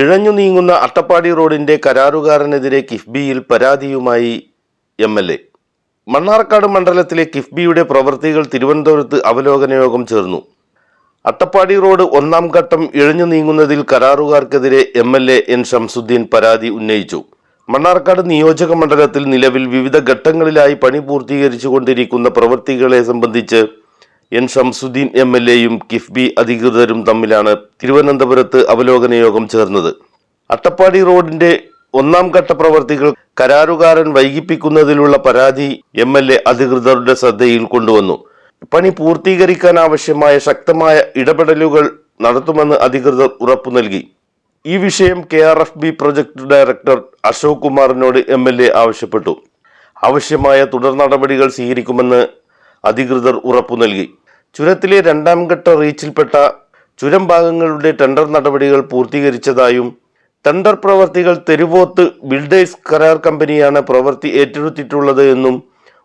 ഇഴഞ്ഞു നീങ്ങുന്ന അട്ടപ്പാടി റോഡിന്റെ കരാറുകാരനെതിരെ കിഫ്ബിയിൽ പരാതിയുമായി എം എൽ എ. മണ്ണാർക്കാട് മണ്ഡലത്തിലെ കിഫ്ബിയുടെ പ്രവൃത്തികൾ തിരുവനന്തപുരത്ത് അവലോകന യോഗം ചേർന്നു. അട്ടപ്പാടി റോഡ് ഒന്നാം ഘട്ടം ഇഴഞ്ഞു നീങ്ങുന്നതിൽ കരാറുകാർക്കെതിരെ M L A N Shamsuddeen പരാതി ഉന്നയിച്ചു. മണ്ണാർക്കാട് നിയോജക മണ്ഡലത്തിൽ നിലവിൽ വിവിധ ഘട്ടങ്ങളിലായി പണി പൂർത്തീകരിച്ചുകൊണ്ടിരിക്കുന്ന പ്രവൃത്തികളെ സംബന്ധിച്ച് എൻ ഷംസുദ്ദീൻ എം എൽ എയും കിഫ്ബി അധികൃതരും തമ്മിലാണ് തിരുവനന്തപുരത്ത് അവലോകന യോഗം ചേർന്നത്. അട്ടപ്പാടി റോഡിന്റെ ഒന്നാം ഘട്ട പ്രവർത്തികൾ കരാറുകാരൻ വൈകിപ്പിക്കുന്നതിലുള്ള പരാതി എം എൽ എ അധികൃതരുടെ ശ്രദ്ധയിൽ കൊണ്ടുവന്നു. പണി പൂർത്തീകരിക്കാൻ ആവശ്യമായ ശക്തമായ ഇടപെടലുകൾ നടത്തുമെന്ന് അധികൃതർ ഉറപ്പു നൽകി. ഈ വിഷയം K R F B project director Ashok കുമാറിനോട് M L A ആവശ്യപ്പെട്ടു. ആവശ്യമായ തുടർ നടപടികൾ സ്വീകരിക്കുമെന്ന് അധികൃതർ ഉറപ്പു നൽകി. ചുരത്തിലെ രണ്ടാം ഘട്ട റീച്ചിൽപ്പെട്ട ചുരം ഭാഗങ്ങളുടെ ടെൻഡർ നടപടികൾ പൂർത്തീകരിച്ചതായും ടെൻഡർ പ്രവർത്തികൾ തെരുവോത്ത് ബിൽഡേഴ്സ് കരാർ കമ്പനിയാണ് പ്രവൃത്തി ഏറ്റെടുത്തിട്ടുള്ളത് എന്നും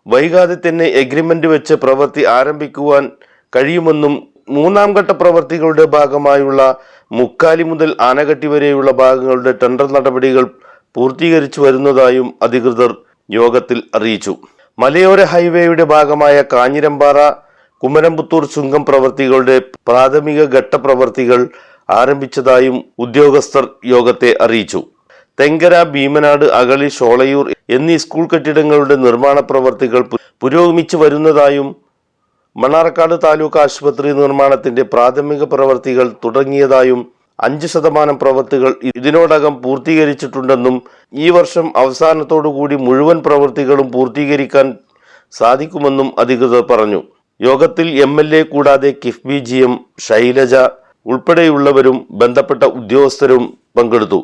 വൈകാതെ തന്നെ എഗ്രിമെന്റ് വെച്ച് പ്രവൃത്തി ആരംഭിക്കുവാൻ കഴിയുമെന്നും മൂന്നാം ഘട്ട പ്രവൃത്തികളുടെ ഭാഗമായുള്ള മുക്കാലി മുതൽ ആനകട്ടി വരെയുള്ള ഭാഗങ്ങളുടെ ടെൻഡർ നടപടികൾ പൂർത്തീകരിച്ചു വരുന്നതായും അധികൃതർ യോഗത്തിൽ അറിയിച്ചു. മലയോര ഹൈവേയുടെ ഭാഗമായ കാഞ്ഞിരമ്പാറ കുമരംപുത്തൂർ ചുങ്കം പ്രവൃത്തികളുടെ പ്രാഥമിക ഘട്ട പ്രവൃത്തികൾ ആരംഭിച്ചതായും ഉദ്യോഗസ്ഥർ യോഗത്തെ അറിയിച്ചു. തെങ്കര ഭീമനാട് അകളി ഷോളയൂർ എന്നീ സ്കൂൾ കെട്ടിടങ്ങളുടെ നിർമ്മാണ പ്രവർത്തികൾ പുരോഗമിച്ചു വരുന്നതായും മണ്ണാർക്കാട് താലൂക്ക് ആശുപത്രി നിർമ്മാണത്തിന്റെ പ്രാഥമിക പ്രവർത്തികൾ തുടങ്ങിയതായും അഞ്ച് ശതമാനം പ്രവൃത്തികൾ ഇതിനോടകം പൂർത്തീകരിച്ചിട്ടുണ്ടെന്നും ഈ വർഷം അവസാനത്തോടുകൂടി മുഴുവൻ പ്രവൃത്തികളും പൂർത്തീകരിക്കാൻ സാധിക്കുമെന്നും അധികൃതർ പറഞ്ഞു. യോഗത്തിൽ എം എൽ എ കൂടാതെ കിഫ്ബി ജി എം ശൈലജ ഉൾപ്പെടെയുള്ളവരും ബന്ധപ്പെട്ട ഉദ്യോഗസ്ഥരും പങ്കെടുത്തു.